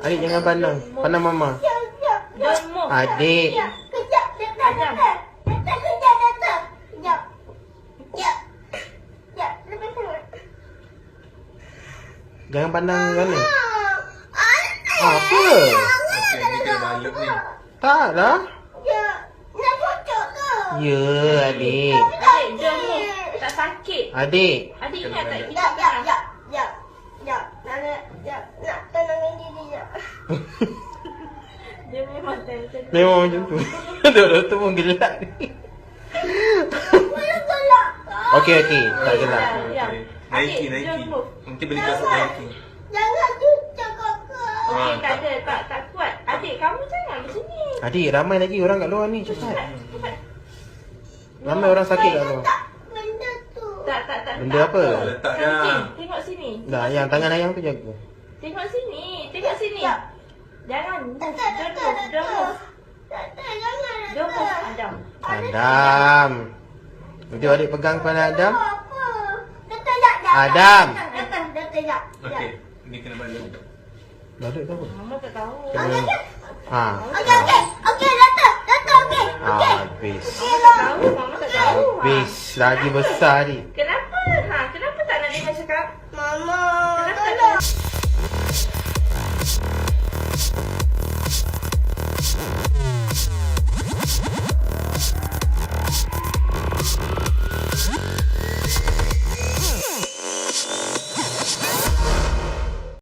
Adik jangan pandang. Pandang mama. Adik. Jangan pandang mana. Ah, Apa? Tak lah. Ya, nak cocok ke? Ya, adik. Adik, move. Tak sakit. Adik. Adik ingat tak kita Ya, ya, pernah ya, ya. Nak, nak, nak tenangin diri. Dia memang. Memang macam tu. Doktor pun gelak ni. Boleh gelak. Okey, okey. Tak gelak. Ya. Okey. Naiki, naiki. Nanti beli kasut naiki. Jangan cucuk kakak. Okey, Ah, tak tak. ada. Tak tak kuat. Adik, kamu jangan macam ni. Adik, ramai lagi orang kat luar ni. Cepat. Ramai orang sakit kat luar. Tak. Tak, tak, tak. Benda tak apa? Letak Tengok dah. sini. Tengok sini. Dah, yang tangan ayang tu jaga. Tengok sini. Tengok sini. Ya. Jangan. Tak, Don't tak, tak, move. tak, Don't move. tak, tak, jangan, Don't move. tak. Adam. Adam. Nanti adik pegang kepala Adam. Apa? Tak, tak, Adam. Datang, datang, datang, tak. Okey, ni kena balik. Balik tu apa? Mama tak tahu. Ha. Okey, okey. Okey, datang, datang, okey. Okey. Habis. Mama tak Habis. Lagi besar ni. Kenapa? Ha, kenapa tak nak dengar cakap? Mama,